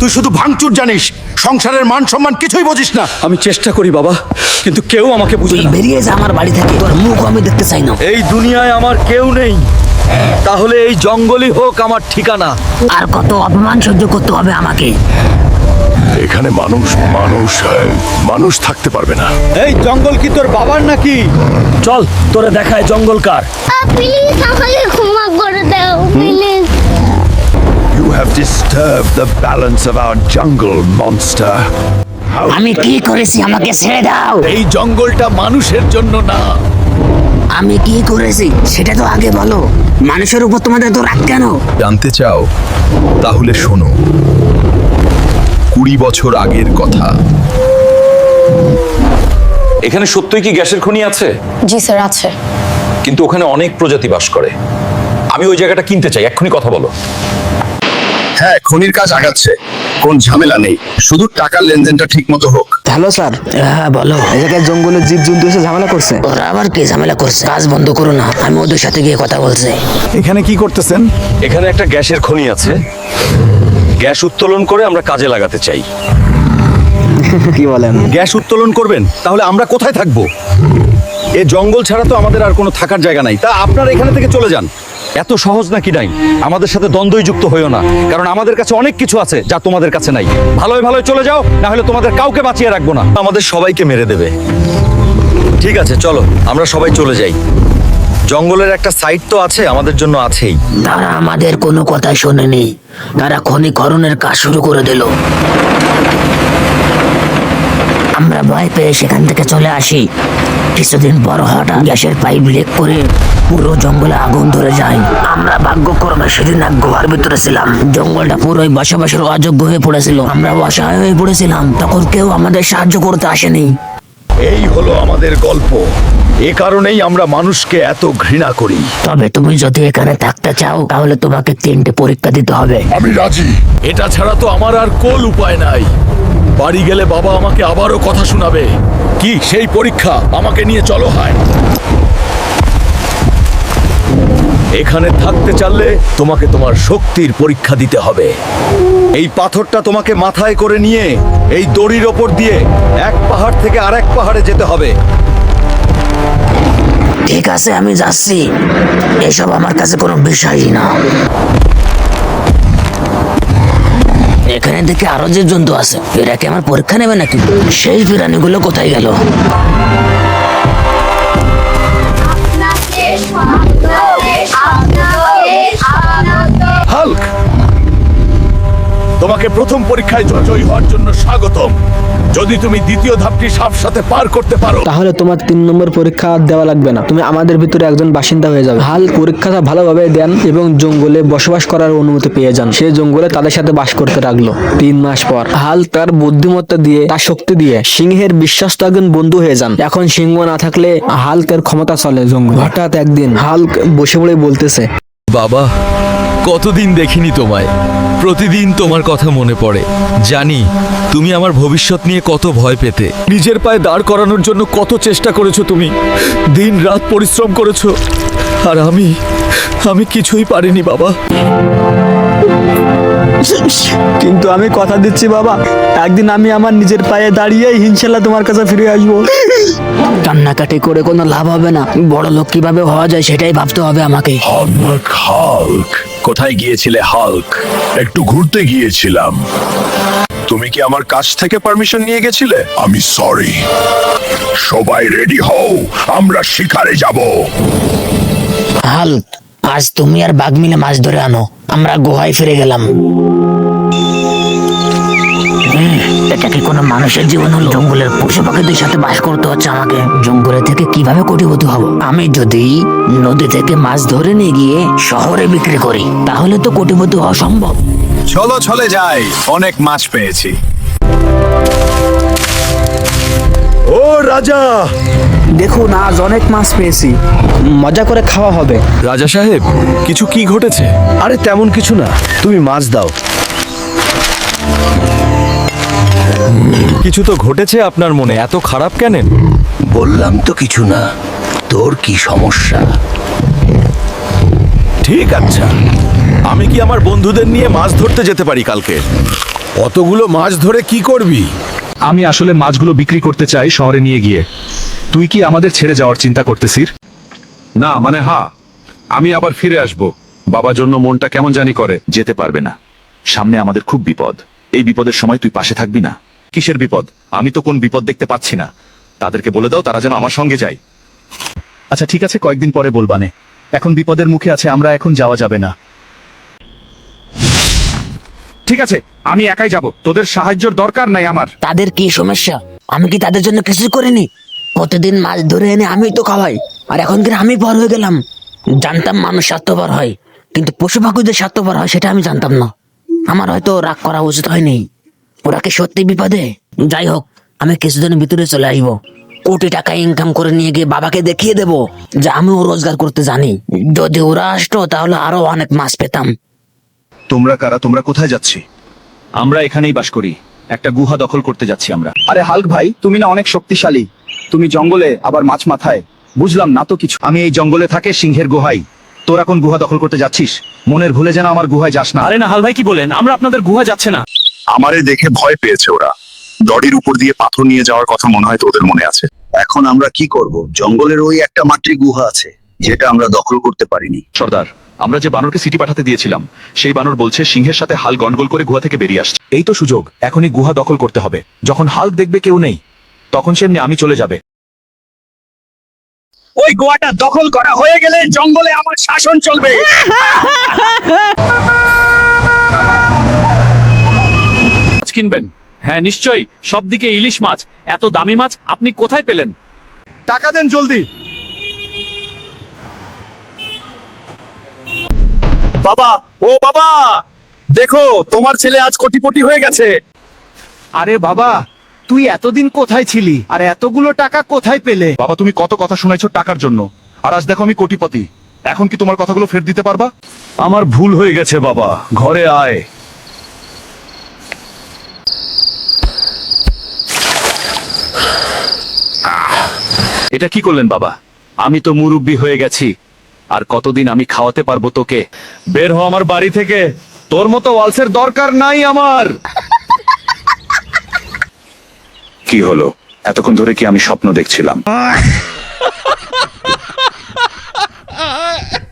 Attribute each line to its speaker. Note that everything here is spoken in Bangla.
Speaker 1: তুই শুধু ভাঙচুর জানিস সংসারের মান সম্মান কিছুই বুঝিস না।
Speaker 2: আমি চেষ্টা করি বাবা কিন্তু কেউ আমাকে বুঝে
Speaker 3: তুই
Speaker 2: না।
Speaker 3: বেরিয়ে যা আমার বাড়ি থেকে তোর মুখ আমি দেখতে চাই না।
Speaker 2: এই দুনিয়ায় আমার কেউ নেই। তাহলে এই জঙ্গলই হোক আমার ঠিকানা।
Speaker 3: আর কত অপমান সহ্য করতে হবে আমাকে।
Speaker 4: এখানে মানুষ মানুষ আহ, মানুষ থাকতে পারবে না।
Speaker 2: এই জঙ্গল কি তোর বাবার নাকি? চল তোরে দেখায় জঙ্গল কার।
Speaker 5: প্লিজ আমাকে ক্ষমা করে দাও please
Speaker 4: have disturbed the balance of our jungle, monster.
Speaker 3: আমি কি করেছি আমাকে ছেড়ে দাও।
Speaker 2: এই জঙ্গলটা মানুষের জন্য না।
Speaker 3: আমি কি করেছি সেটা তো আগে বলো। মানুষের উপর তোমাদের তো রাগ কেন?
Speaker 6: জানতে চাও? তাহলে শোনো। কুড়ি বছর আগের কথা।
Speaker 7: এখানে সত্যই কি গ্যাসের খনি আছে?
Speaker 8: জি স্যার আছে।
Speaker 7: কিন্তু ওখানে অনেক প্রজাতি বাস করে। আমি ওই জায়গাটা কিনতে চাই এক্ষুনি কথা বলো।
Speaker 6: হ্যাঁ খনির কাজ আগাচ্ছে। কোন ঝামেলা নেই। শুধু টাকার লেনদেনটা ঠিক মতো হোক।
Speaker 9: Hello sir.
Speaker 3: হ্যাঁ বলো।
Speaker 9: এই জায়গায় জঙ্গলের জীব জন্তু এসে ঝামেলা করছে?
Speaker 3: ওরা আবার কি ঝামেলা করছে? কাজ বন্ধ করো না। আমি ওদের সাথে গিয়ে কথা বলছি।
Speaker 2: এখানে কি করতেছেন?
Speaker 7: এখানে একটা গ্যাসের খনি আছে। গ্যাস উত্তোলন করে আমরা কাজে লাগাতে চাই।
Speaker 9: কি বলেন?
Speaker 2: গ্যাস উত্তোলন করবেন তাহলে আমরা কোথায় থাকব? এ জঙ্গল ছাড়া তো আমাদের আর কোনো থাকার জায়গা নাই। তা আপনারা এখানে থেকে চলে যান। এত সহজ নাকি নাই? আমাদের সাথে দ্বন্দ্বই যুক্ত হইও না। কারণ আমাদের কাছে অনেক কিছু আছে যা তোমাদের কাছে নাই। ভালোই ভালোই চলে যাও, না হলে তোমাদের কাউকে বাঁচিয়ে রাখব না। আমাদের সবাইকে মেরে দেবে। ঠিক আছে, চলো, আমরা সবাই চলে যাই। জঙ্গলের একটা সাইট তো আছে, আমাদের জন্য আছেই।
Speaker 3: তারা আমাদের কোনো কথা শোনেনি। তারা খনি খরণের কাজ শুরু করে দিল। আমরা ভয় পেয়ে সেখান থেকে চলে আসি। কিছুদিন পর হঠাৎ গ্যাসের পাইপ লিক করে পুরো জঙ্গলে আগুন ধরে যায়। আমরা ভাগ্যক্রমে সেদিন এক গুহার ভিতরে ছিলাম। জঙ্গলটা পুরোই বসবাসের অযোগ্য হয়ে পড়েছিল। আমরা অসহায় হয়ে পড়েছিলাম। তখন কেউ আমাদের সাহায্য করতে আসেনি।
Speaker 4: এই হলো আমাদের গল্প। এ কারণেই আমরা মানুষকে এত ঘৃণা করি।
Speaker 3: তবে তুমি যদি এখানে থাকতে চাও তাহলে তোমাকে তিনটে পরীক্ষা দিতে হবে।
Speaker 4: আমি রাজি।
Speaker 2: এটা ছাড়া তো আমার আর কোল উপায় নাই। বাড়ি গেলে বাবা আমাকে আবারও কথা শোনাবে। কি, সেই পরীক্ষা? আমাকে নিয়ে চলো হয়। এখানে থাকতে চাইলে তোমাকে তোমার শক্তির পরীক্ষা দিতে হবে। এই পাথরটা তোমাকে মাথায় করে নিয়ে এই দড়ির ওপর দিয়ে এক পাহাড় থেকে আরেক পাহাড়ে যেতে হবে।
Speaker 3: ঠিক আছে, আমি যাচ্ছি। এসব আমার কাছে কোনো বিষয়ই না। এখানে দেখে আরও যে জন্তু আছে, এরা কি আমার পরীক্ষা নেবে নাকি? সেই প্রাণীগুলো কোথায় গেল?
Speaker 4: তোমাকে প্রথম পরীক্ষায় জয় হওয়ার জন্য স্বাগতম। যদি তুমি দ্বিতীয় ধাপটি সাথে পার করতে পারো
Speaker 9: তাহলে তোমার তিন নম্বর পরীক্ষা আর দেওয়া লাগবে না। তুমি আমাদের ভিতরে একজন বাসিন্দা হয়ে যাবে। হাল পরীক্ষাটা ভালোভাবে দেন এবং জঙ্গলে বসবাস করার অনুমতি পেয়ে যান। সে জঙ্গলে তাদের সাথে বাস করতে লাগল তিন মাস পর। হাল তার বুদ্ধিমত্তা দিয়ে তার শক্তি দিয়ে সিংহের বিশ্বাস্ত একজন বন্ধু হয়ে যান। এখন সিংহ না থাকলে হালকের ক্ষমতা চলে জঙ্গল। হঠাৎ একদিন হাল্ক বসে পড়ে বলতেছে
Speaker 6: বাবা কতদিন দেখিনি তোমায়? প্রতিদিন তোমার কথা মনে পড়ে। জানি তুমি আমার ভবিষ্যৎ নিয়ে কত ভয় পেতে।
Speaker 2: নিজের পায়ে দাঁড় করানোর জন্য কত চেষ্টা করেছ তুমি? দিন রাত পরিশ্রম করেছ। আর আমি আমি কিছুই পারিনি বাবা।
Speaker 9: কিন্তু আমি কথা দিচ্ছি বাবা। একদিন আমি আমার নিজের পায়ে দাঁড়িয়ে হিংসাল্লাহ তোমার কাছে ফিরে আসব।
Speaker 3: কান্নাকাটি করে কোনো লাভ হবে না। বড় লোক কীভাবে হওয়া যায় সেটাই ভাবতে হবে আমাকে।
Speaker 4: Hulk Hulk. কোথায় গিয়েছিলে হাল্ক? একটু ঘুরতে গিয়েছিলাম। তুমি কি আমার কাছ থেকে পারমিশন নিয়ে গেছিলে? আমি সরি। সবাই রেডি হও আমরা শিকারে যাব।
Speaker 3: হাল আজ তুমি আর বাঘ মিলে মাছ ধরে আনো। আমরা গুহায় ফিরে গেলাম। এটা কি কোনো মানুষের জীবন হলো? জঙ্গলের পশু পাখিদের সাথে বাস করতে হচ্ছে আমাকে। জঙ্গলে থেকে কীভাবে কোটিপতি হব? আমি যদি নদী থেকে মাছ ধরে নিয়ে গিয়ে শহরে বিক্রি করি তাহলে তো কোটিপতি হওয়া সম্ভব।
Speaker 6: চলো চলে যাই। অনেক মাছ পেয়েছি।
Speaker 2: ও রাজা!
Speaker 9: দেখুন আজ অনেক মাছ পেয়েছি। মজা করে খাওয়া হবে।
Speaker 6: রাজা সাহেব কিছু কি ঘটেছে?
Speaker 2: আরে তেমন কিছু না। তুমি মাছ দাও। কিছু তো ঘটেছে আপনার মনে এত খারাপ কেন?
Speaker 1: বললাম তো কিছু না তোর কি সমস্যা?
Speaker 2: ঠিক আচ্ছা আমি কি আমার বন্ধুদের নিয়ে মাছ ধরতে যেতে পারি কালকে?
Speaker 4: অতগুলো মাছ ধরে কি করবি?
Speaker 8: আমি আসলে মাছগুলো বিক্রি করতে চাই শহরে নিয়ে গিয়ে। তুই কি আমাদের ছেড়ে যাওয়ার চিন্তা করতেছিস?
Speaker 4: না মানে হা আমি আবার ফিরে আসব। বাবার জন্য মনটা কেমন জানি করে
Speaker 8: যেতে পারবে না। সামনে আমাদের খুব বিপদ। এই বিপদের সময় তুই পাশে থাকবি না। কিসের বিপদ? আমি তো কোন বিপদ দেখতে পাচ্ছি না। তাদেরকে বলে দাও, তারা যেন আমার সঙ্গে যায়। আচ্ছা ঠিক আছে, কয়েকদিন পরে বলবানে এখন বিপদের মুখে আছে, আমরা এখন যাওয়া যাবে না। ঠিক আছে, আমি একাই যাব। তোদের সাহায্যের দরকার নাই আমার।
Speaker 3: তাদের কি সমস্যা? আমি কি তাদের জন্য কিছু করিনি? প্রতিদিন মাছ ধরে এনে আমি তো খাওয়াই। আর এখন কি আমি বড় হয়ে গেলাম? জানতাম মানুষ স্বার্থপর হয়, কিন্তু পশু পাখিদের স্বার্থপর হয়, সেটা আমি জানতাম না। আমার হয়তো রাগ করা উচিত হয়নি। ওরা কি সত্যি বিপদে? যাই হোক আমি কিছুদিনের ভিতরে চলে আসব। কোটি টাকা ইনকাম করে নিয়ে গিয়ে বাবাকে দেখিয়ে দেব যে আমিও রোজগার করতে জানি। যদি ওরা আসতো তাহলে আরও অনেক মাছ পেতাম।
Speaker 8: তোমরা কারা? তোমরা কোথায় যাচ্ছি? আমরা এখানেই বাস করি। একটা গুহা দখল করতে যাচ্ছি আমরা। আরে হাল্ক ভাই তুমি না অনেক শক্তিশালী। তুমি জঙ্গলে আবার মাছ মাথায়। বুঝলাম না তো কিছু। আমি এই জঙ্গলে থাকে সিংহের গুহাই তোরা কোন গুহা দখল করতে যাচ্ছিস? মনের ভুলে যেন আমার গুহায় যাস না। আরে না হাল ভাই কি বলেন? আমরা আপনাদের গুহা যাচ্ছে না।
Speaker 4: আমারে দেখে ভয় পেয়েছে ওরা। দড়ির উপর দিয়ে পাথর নিয়ে যাওয়ার কথা মনে হয় তোদের মনে আছে।
Speaker 1: এখন আমরা কি করব? জঙ্গলের ওই একটা মাটির গুহা আছে যেটা আমরা দখল করতে পারিনি।
Speaker 8: সর্দার আমরা যে বানরকে সিটি পাঠাতে দিয়েছিলাম সেই বানর বলছে সিংহের সাথে হাল গন্ডগোল করে গুহা থেকে বেরিয়ে আসছে। এই তো সুযোগ এখনই গুহা দখল করতে হবে। যখন হাল দেখবে কেউ নেই তখন সেমনি আমি চলে যাবে। ওই গোয়াটা দখল করা হয়ে গেলে জঙ্গলে আমার শাসন চলবে মাছ কিনবেন। হ্যাঁ নিশ্চয়ই। সব দিকে ইলিশ মাছ। এত দামি মাছ আপনি কোথায় পেলেন? টাকা দেন জলদি। বাবা ও বাবা! দেখো তোমার ছেলে আজ কোটিপতি হয়ে গেছে। আরে বাবা তুই এতদিন কোথায় ছিলি? আর এতগুলো টাকা কোথায় পেলে? বাবা তুমি কত কথা শুনাইছো টাকার জন্য। আর আজ দেখো আমি কোটিপতি। এখন কি তোমার কথাগুলো ফের দিতে পারবা? আমার ভুল হয়ে গেছে বাবা। ঘরে আয়। এটা কি করলেন বাবা? আমি তো মুরব্বী হয়ে গেছি। আর কতদিন আমি খাওয়াতে পারব তোকে? বের হ আমার বাড়ি থেকে। তোর মতো ওয়ালসের দরকার নাই আমার। কি হলো? এতক্ষণ ধরে কি আমি স্বপ্ন দেখছিলাম?